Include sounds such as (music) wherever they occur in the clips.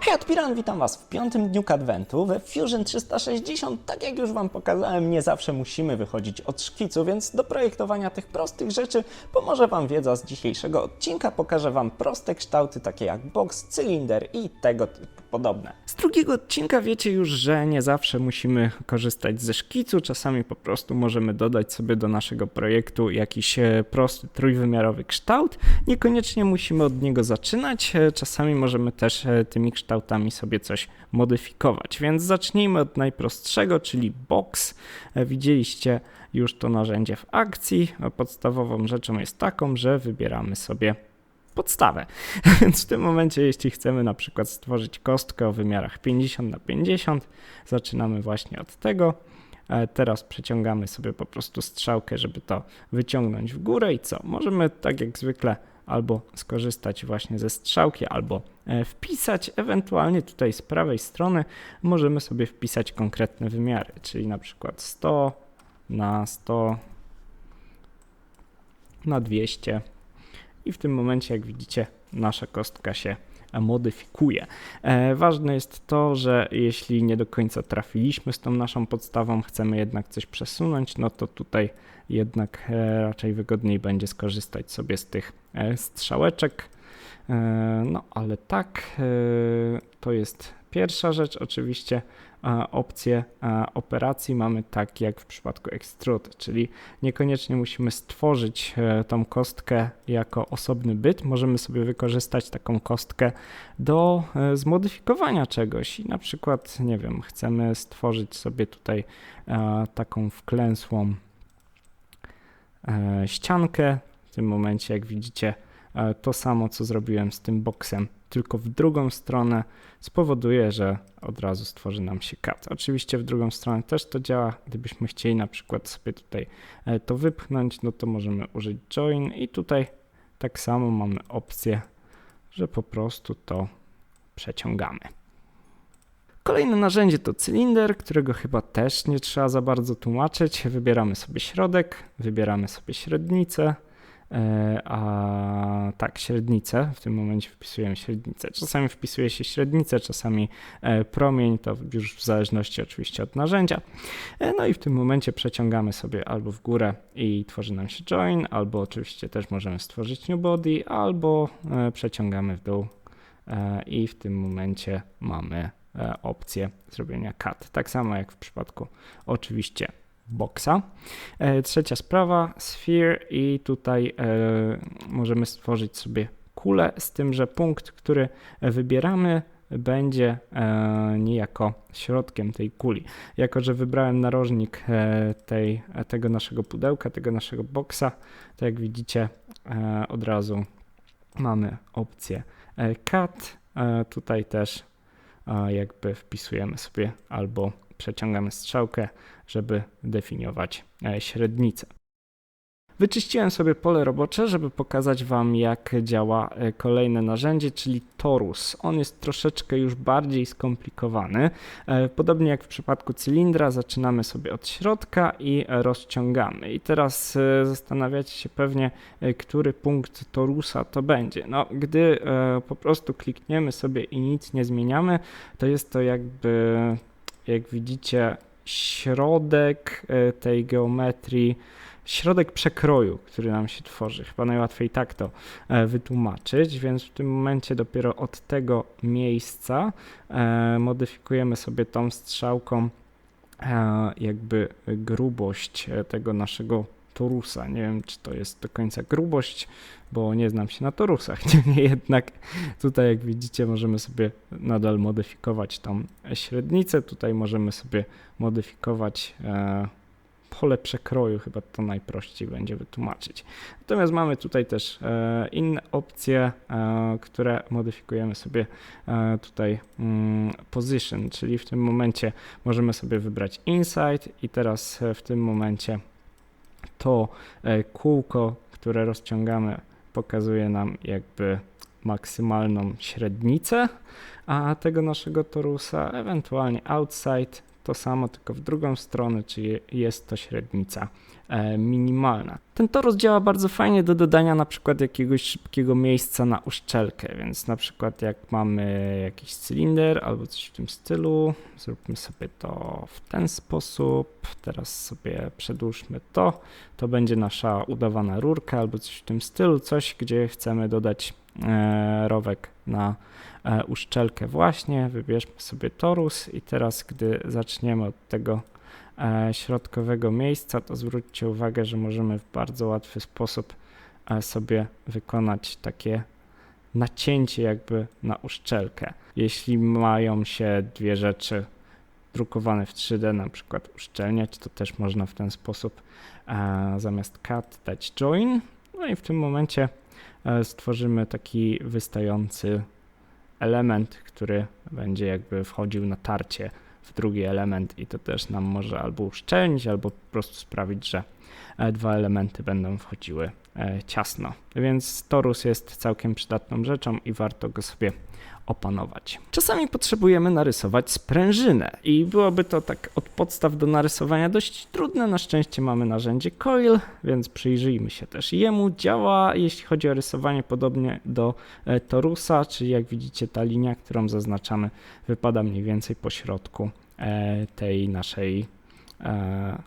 Hej, Admiral, witam Was w piątym dniu Adwentu we Fusion 360. Tak jak już Wam pokazałem, nie zawsze musimy wychodzić od szkicu, więc do projektowania tych prostych rzeczy pomoże Wam wiedza z dzisiejszego odcinka. Pokażę Wam proste kształty takie jak box, cylinder i tego typu podobne. Z drugiego odcinka wiecie już, że nie zawsze musimy korzystać ze szkicu, czasami po prostu możemy dodać sobie do naszego projektu jakiś e, prosty trójwymiarowy kształt. Niekoniecznie musimy od niego zaczynać, e, czasami możemy też e, tymi kształtami sobie coś modyfikować. Więc zacznijmy od najprostszego, czyli box. E, Widzieliście już to narzędzie w akcji. E, Podstawową rzeczą jest taką, że wybieramy sobie podstawę. (laughs) Więc w tym momencie, jeśli chcemy na przykład stworzyć kostkę o wymiarach 50 na 50, zaczynamy właśnie od tego. E, Teraz przeciągamy sobie po prostu strzałkę, żeby to wyciągnąć w górę i co? Możemy tak jak zwykle albo skorzystać właśnie ze strzałki, albo e, wpisać. Ewentualnie tutaj z prawej strony możemy sobie wpisać konkretne wymiary, czyli na przykład 100 na 100 na 200 i w tym momencie, jak widzicie, nasza kostka się modyfikuje. E, ważne jest to, że jeśli nie do końca trafiliśmy z tą naszą podstawą, chcemy jednak coś przesunąć, no to tutaj jednak e, raczej wygodniej będzie skorzystać sobie z tych e, strzałeczek. No ale tak, to jest pierwsza rzecz. Oczywiście opcje operacji mamy tak jak w przypadku Extrude, czyli niekoniecznie musimy stworzyć e, tą kostkę jako osobny byt. Możemy sobie wykorzystać taką kostkę do e, zmodyfikowania czegoś i na przykład, nie wiem, chcemy stworzyć sobie tutaj e, taką wklęsłą ściankę. W tym momencie, jak widzicie, to samo co zrobiłem z tym boksem, tylko w drugą stronę spowoduje, że od razu stworzy nam się kat. Oczywiście w drugą stronę też to działa. Gdybyśmy chcieli na przykład sobie tutaj e, to wypchnąć, no to możemy użyć join i tutaj tak samo mamy opcję, że po prostu to przeciągamy. Kolejne narzędzie to cylinder, którego chyba też nie trzeba za bardzo tłumaczyć. Wybieramy sobie środek, wybieramy sobie średnicę, e, a tak, średnicę. W tym momencie wpisujemy średnicę. Czasami wpisuje się średnicę, czasami e, promień, to już w zależności oczywiście od narzędzia. E, No i w tym momencie przeciągamy sobie albo w górę i tworzy nam się join, albo oczywiście też możemy stworzyć new body, albo e, przeciągamy w dół e, i w tym momencie mamy e, opcję zrobienia cut. Tak samo jak w przypadku oczywiście boxa. E, Trzecia sprawa, sphere i tutaj e, możemy stworzyć sobie kulę z tym, że punkt, który wybieramy będzie e, niejako środkiem tej kuli. Jako, że wybrałem narożnik tej, tego naszego pudełka, tego naszego boxa, to jak widzicie od razu mamy opcję cut. Tutaj też jakby wpisujemy sobie albo przeciągamy strzałkę, żeby definiować e, średnicę. Wyczyściłem sobie pole robocze, żeby pokazać Wam, jak działa e, kolejne narzędzie, czyli torus. On jest troszeczkę już bardziej skomplikowany. E, Podobnie jak w przypadku cylindra, zaczynamy sobie od środka i rozciągamy. I teraz zastanawiacie się pewnie, który punkt torusa to będzie. No, gdy po prostu klikniemy sobie i nic nie zmieniamy, to jest to jakby, jak widzicie, środek e, tej geometrii środek przekroju, który nam się tworzy. Chyba najłatwiej tak to e, wytłumaczyć, więc w tym momencie dopiero od tego miejsca e, modyfikujemy sobie tą strzałką jakby grubość tego naszego torusa. Nie wiem, czy to jest do końca grubość, bo nie znam się na torusach. (laughs) Niemniej jednak tutaj, jak widzicie, możemy sobie nadal modyfikować tą średnicę. Tutaj możemy sobie modyfikować e, pole przekroju, chyba to najprościej będzie wytłumaczyć. Natomiast mamy tutaj też e, inne opcje, e, które modyfikujemy sobie tutaj mm, position, czyli w tym momencie możemy sobie wybrać inside i teraz w tym momencie to e, kółko, które rozciągamy, pokazuje nam jakby maksymalną średnicę a tego naszego torusa, ewentualnie outside to samo, tylko w drugą stronę, czyli jest to średnica e, minimalna. Ten torus działa bardzo fajnie do dodania na przykład jakiegoś szybkiego miejsca na uszczelkę, więc na przykład jak mamy jakiś cylinder albo coś w tym stylu, zróbmy sobie to w ten sposób, teraz sobie przedłużmy to, to będzie nasza udawana rurka albo coś w tym stylu, coś gdzie chcemy dodać rowek na e, uszczelkę właśnie, wybierzmy sobie torus i teraz gdy zaczniemy od tego E, środkowego miejsca, to zwróćcie uwagę, że możemy w bardzo łatwy sposób e, sobie wykonać takie nacięcie jakby na uszczelkę. Jeśli mają się dwie rzeczy drukowane w 3D, na przykład uszczelniać, to też można w ten sposób e, zamiast cut dać join. No i w tym momencie stworzymy taki wystający element, który będzie jakby wchodził na tarcie w drugi element i to też nam może albo uszczelnić, albo po prostu sprawić, że e, dwa elementy będą wchodziły e, ciasno. Więc torus jest całkiem przydatną rzeczą i warto go sobie opanować. Czasami potrzebujemy narysować sprężynę i byłoby to tak od podstaw do narysowania dość trudne. Na szczęście mamy narzędzie Coil, więc przyjrzyjmy się też jemu. Działa, jeśli chodzi o rysowanie, podobnie do e, torusa, czyli jak widzicie ta linia, którą zaznaczamy, wypada mniej więcej po środku e, tej naszej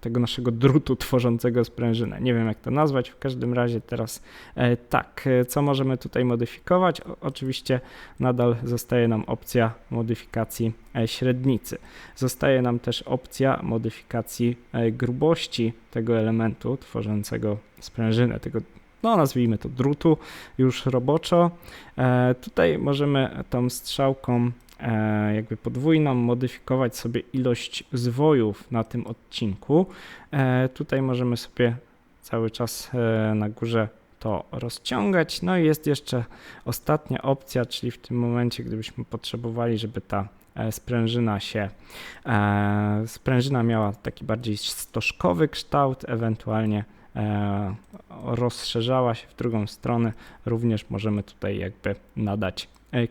tego naszego drutu tworzącego sprężynę. Nie wiem jak to nazwać, w każdym razie teraz e, tak, e, co możemy tutaj modyfikować? oczywiście nadal zostaje nam opcja modyfikacji średnicy. Zostaje nam też opcja modyfikacji grubości tego elementu tworzącego sprężynę, tego no nazwijmy to drutu już roboczo. Tutaj możemy tą strzałką E, jakby podwójną, modyfikować sobie ilość zwojów na tym odcinku. E, tutaj możemy sobie cały czas e, na górze to rozciągać. No i jest jeszcze ostatnia opcja, czyli w tym momencie, gdybyśmy potrzebowali, żeby ta sprężyna się, sprężyna miała taki bardziej stożkowy kształt, ewentualnie rozszerzała się w drugą stronę, również możemy tutaj jakby nadać E.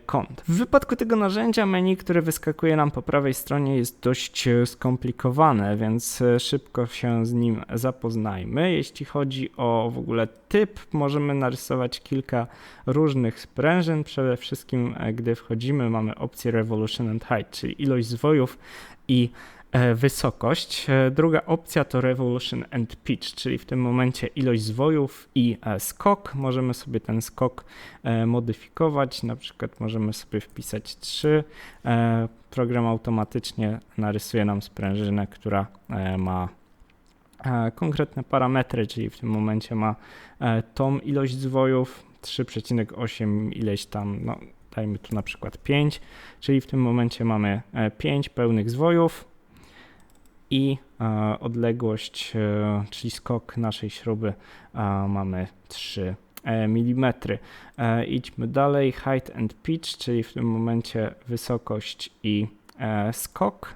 W wypadku tego narzędzia menu, które wyskakuje nam po prawej stronie jest dość e, skomplikowane, więc e, szybko się z nim zapoznajmy. Jeśli chodzi o w ogóle typ, możemy narysować kilka różnych sprężyn. Przede wszystkim, gdy wchodzimy, mamy opcję Revolution and Height, czyli ilość zwojów i wysokość. E, druga opcja to Revolution and Pitch, czyli w tym momencie ilość zwojów i e, skok. Możemy sobie ten skok modyfikować, na przykład możemy sobie wpisać 3. Program automatycznie narysuje nam sprężynę, która ma konkretne parametry, czyli w tym momencie ma tą ilość zwojów 3,8 ileś tam, no dajmy tu na przykład 5, czyli w tym momencie mamy 5 pełnych zwojów, i e, odległość, e, czyli skok naszej śruby mamy 3 mm. E, idźmy dalej, height and pitch, czyli w tym momencie wysokość i skok.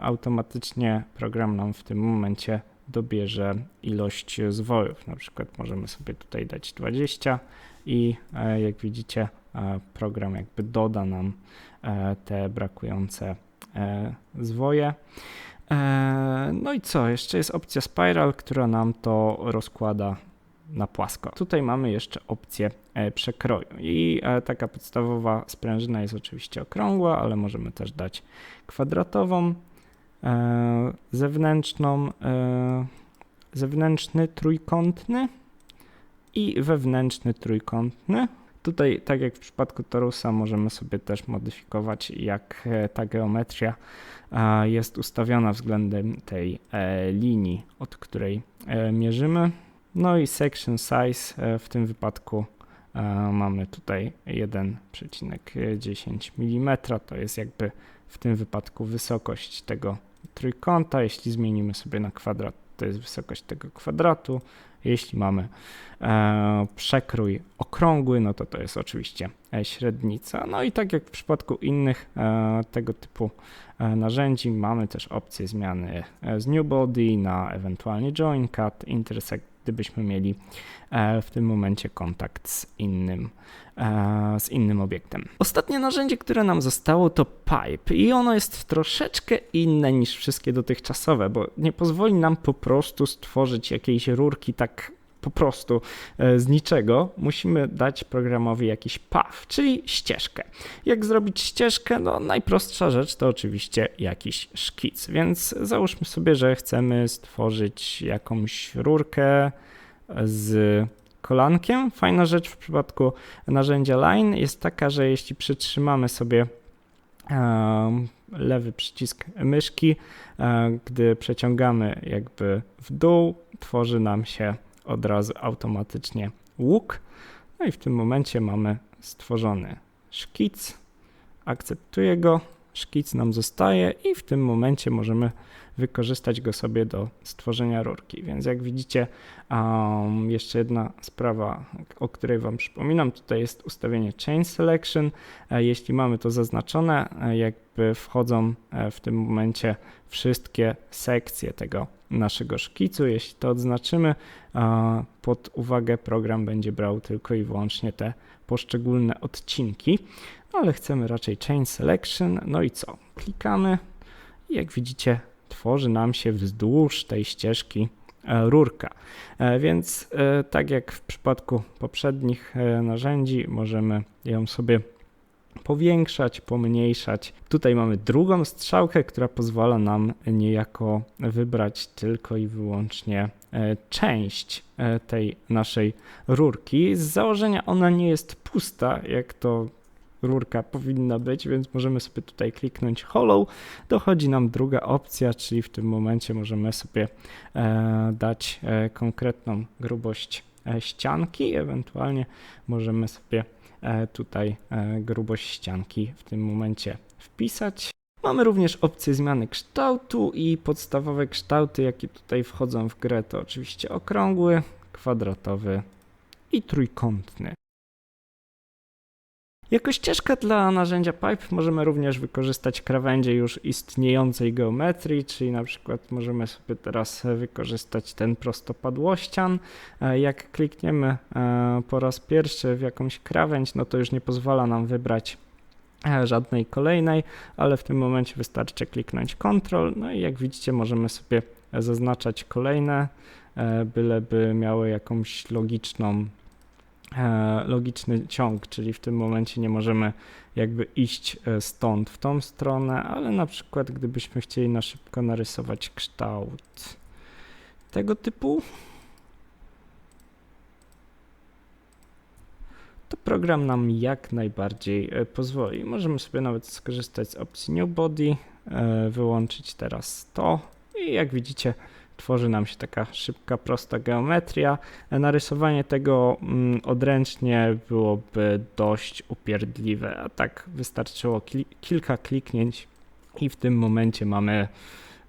Automatycznie program nam w tym momencie dobierze ilość zwojów. Na przykład możemy sobie tutaj dać 20 i jak widzicie program jakby doda nam te brakujące zwoje. E, no i co? Jeszcze jest opcja Spiral, która nam to rozkłada na płasko. Tutaj mamy jeszcze opcję e, przekroju i e, taka podstawowa sprężyna jest oczywiście okrągła, ale możemy też dać kwadratową, zewnętrzną, zewnętrzny trójkątny i wewnętrzny trójkątny. Tutaj, tak jak w przypadku torusa, możemy sobie też modyfikować, jak ta geometria jest ustawiona względem tej e, linii, od której e, mierzymy. No i section size e, w tym wypadku mamy tutaj 1,10 mm. To jest jakby w tym wypadku wysokość tego trójkąta. Jeśli zmienimy sobie na kwadrat, to jest wysokość tego kwadratu. Jeśli mamy e, przekrój okrągły, no to to jest oczywiście e, średnica. No i tak jak w przypadku innych e, tego typu narzędzi, mamy też opcję zmiany z new body na ewentualnie join cut, intersect gdybyśmy mieli e, w tym momencie kontakt z innym, e, z innym obiektem. Ostatnie narzędzie, które nam zostało to pipe i ono jest troszeczkę inne niż wszystkie dotychczasowe, bo nie pozwoli nam po prostu stworzyć jakiejś rurki tak po prostu e, z niczego musimy dać programowi jakiś path, czyli ścieżkę. Jak zrobić ścieżkę? No najprostsza rzecz to oczywiście jakiś szkic, więc załóżmy sobie, że chcemy stworzyć jakąś rurkę z kolankiem. Fajna rzecz w przypadku narzędzia line jest taka, że jeśli przytrzymamy sobie lewy przycisk myszki, e, gdy przeciągamy jakby w dół, tworzy nam się od razu automatycznie łuk. No i w tym momencie mamy stworzony szkic. Akceptuję go, szkic nam zostaje i w tym momencie możemy wykorzystać go sobie do stworzenia rurki. Więc jak widzicie, um, jeszcze jedna sprawa, o której Wam przypominam, tutaj jest ustawienie Chain Selection. E, jeśli mamy to zaznaczone, e, jakby wchodzą e, w tym momencie wszystkie sekcje tego naszego szkicu. Jeśli to odznaczymy, pod uwagę program będzie brał tylko i wyłącznie te poszczególne odcinki, ale chcemy raczej Chain Selection. No i co? Klikamy i jak widzicie, tworzy nam się wzdłuż tej ścieżki e, rurka. E, więc e, tak jak w przypadku poprzednich narzędzi, możemy ją sobie powiększać, pomniejszać. Tutaj mamy drugą strzałkę, która pozwala nam niejako wybrać tylko i wyłącznie część tej naszej rurki. Z założenia ona nie jest pusta, jak to rurka powinna być, więc możemy sobie tutaj kliknąć hollow. Dochodzi nam druga opcja, czyli w tym momencie możemy sobie e, dać e, konkretną grubość e, ścianki, ewentualnie możemy sobie tutaj grubość ścianki w tym momencie wpisać. Mamy również opcję zmiany kształtu i podstawowe kształty, jakie tutaj wchodzą w grę, to oczywiście okrągły, kwadratowy i trójkątny. Jako ścieżkę dla narzędzia Pipe możemy również wykorzystać krawędzie już istniejącej geometrii, czyli na przykład możemy sobie teraz wykorzystać ten prostopadłościan. E, jak klikniemy e, po raz pierwszy w jakąś krawędź, no to już nie pozwala nam wybrać e, żadnej kolejnej, ale w tym momencie wystarczy kliknąć Ctrl, no i jak widzicie możemy sobie zaznaczać kolejne, byleby miały jakąś logiczną logiczny ciąg, czyli w tym momencie nie możemy jakby iść e, stąd w tą stronę, ale na przykład gdybyśmy chcieli na szybko narysować kształt tego typu, to program nam jak najbardziej e, pozwoli. Możemy sobie nawet skorzystać z opcji New Body, wyłączyć teraz to i jak widzicie tworzy nam się taka szybka, prosta geometria. Narysowanie tego mm, odręcznie byłoby dość upierdliwe, a tak wystarczyło kilka kliknięć i w tym momencie mamy,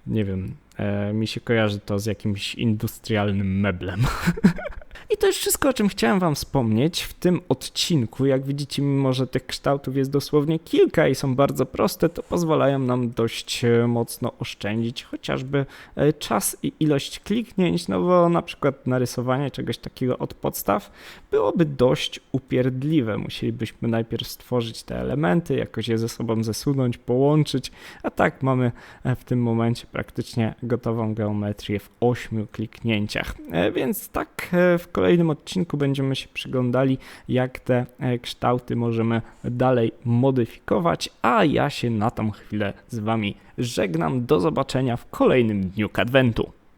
nie wiem, e, mi się kojarzy to z jakimś industrialnym meblem. (laughs) I to jest wszystko, o czym chciałem Wam wspomnieć w tym odcinku. Jak widzicie, mimo że tych kształtów jest dosłownie kilka i są bardzo proste, to pozwalają nam dość e, mocno oszczędzić chociażby e, czas i ilość kliknięć, no bo na przykład narysowanie czegoś takiego od podstaw byłoby dość upierdliwe. Musielibyśmy najpierw stworzyć te elementy, jakoś je ze sobą zesunąć, połączyć, a tak mamy e, w tym momencie praktycznie gotową geometrię w ośmiu kliknięciach. Więc tak w kolejnym odcinku będziemy się przyglądali, jak te e, kształty możemy dalej modyfikować, a ja się na tą chwilę z Wami żegnam. Do zobaczenia w kolejnym dniu Adventu.